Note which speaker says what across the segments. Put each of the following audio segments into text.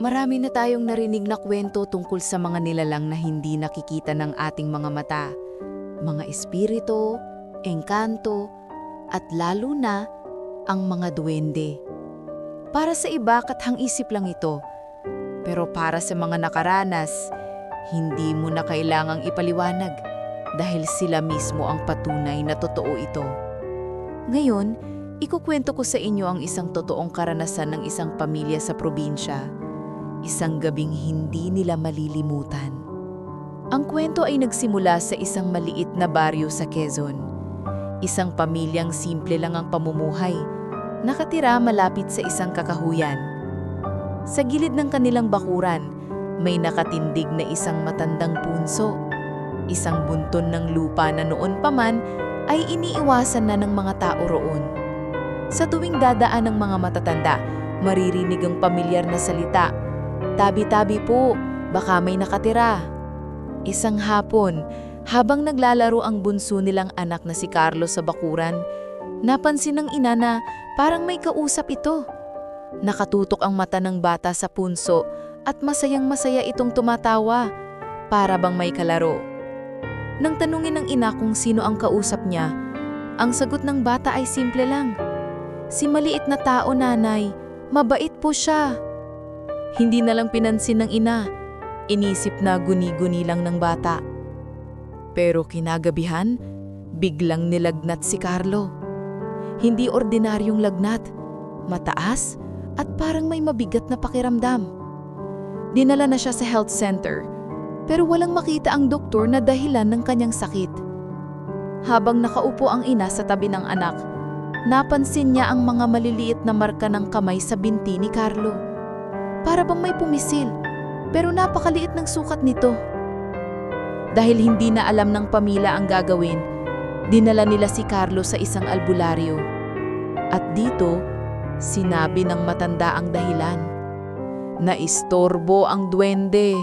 Speaker 1: Marami na tayong narinig na kwento tungkol sa mga nilalang na hindi nakikita ng ating mga mata. Mga espiritu, engkanto, at lalo na ang mga duwende. Para sa iba, kathang isip lang ito. Pero para sa mga nakaranas, hindi mo na kailangang ipaliwanag dahil sila mismo ang patunay na totoo ito. Ngayon, ikukwento ko sa inyo ang isang totoong karanasan ng isang pamilya sa probinsya. Isang gabing hindi nila malilimutan. Ang kwento ay nagsimula sa isang maliit na baryo sa Quezon. Isang pamilyang simple lang ang pamumuhay, nakatira malapit sa isang kakahuyan. Sa gilid ng kanilang bakuran, may nakatindig na isang matandang punso. Isang bunton ng lupa na noon pa man ay iniiwasan na ng mga tao roon. Sa tuwing dadaan ng mga matatanda, maririnig ang pamilyar na salita. Tabi-tabi po, baka may nakatira. Isang hapon, habang naglalaro ang bunso nilang anak na si Carlos sa bakuran, napansin ng ina na parang may kausap ito. Nakatutok ang mata ng bata sa punso at masayang masaya itong tumatawa, para bang may kalaro. Nang tanungin ng ina kung sino ang kausap niya, ang sagot ng bata ay simple lang. Si maliit na tao nanay, mabait po siya. Hindi na lang pinansin ng ina, inisip na guni-guni lang ng bata. Pero kinagabihan, biglang nilagnat si Carlo. Hindi ordinaryong lagnat, mataas at parang may mabigat na pakiramdam. Dinala na siya sa health center, pero walang makita ang doktor na dahilan ng kanyang sakit. Habang nakaupo ang ina sa tabi ng anak, napansin niya ang mga maliliit na marka ng kamay sa binti ni Carlo. Para bang may pumisil, pero napakaliit ng sukat nito. Dahil hindi na alam ng pamilya ang gagawin, dinala nila si Carlo sa isang albularyo. At dito, sinabi ng matanda ang dahilan. Naistorbo ang duwende.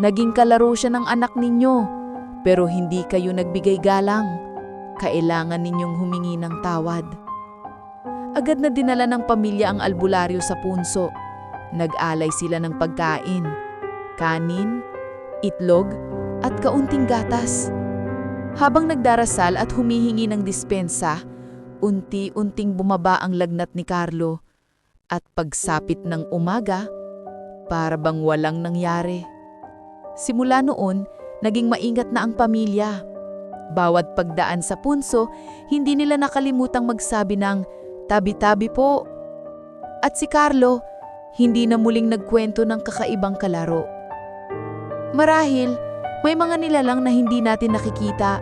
Speaker 1: Naging kalaro siya ng anak ninyo, pero hindi kayo nagbigay galang. Kailangan ninyong humingi ng tawad. Agad na dinala ng pamilya ang albularyo sa punso. Nag-alay sila ng pagkain, kanin, itlog, at kaunting gatas. Habang nagdarasal at humihingi ng dispensa, unti-unting bumaba ang lagnat ni Carlo. At pagsapit ng umaga, para bang walang nangyari. Simula noon, naging maingat na ang pamilya. Bawat pagdaan sa punso, hindi nila nakalimutang magsabi ng tabi-tabi po. At si Carlo, hindi na muling nagkwento ng kakaibang kalaro. Marahil, may mga nilalang na hindi natin nakikita,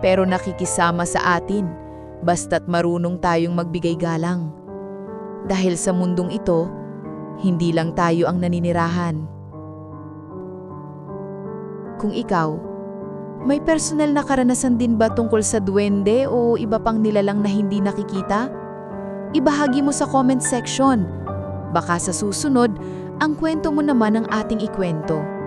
Speaker 1: pero nakikisama sa atin, basta't marunong tayong magbigay galang. Dahil sa mundong ito, hindi lang tayo ang naninirahan. Kung ikaw, may personal na karanasan din ba tungkol sa duwende o iba pang nilalang na hindi nakikita? Ibahagi mo sa comment section. Baka sa susunod, ang kwento mo naman ang ating ikwento.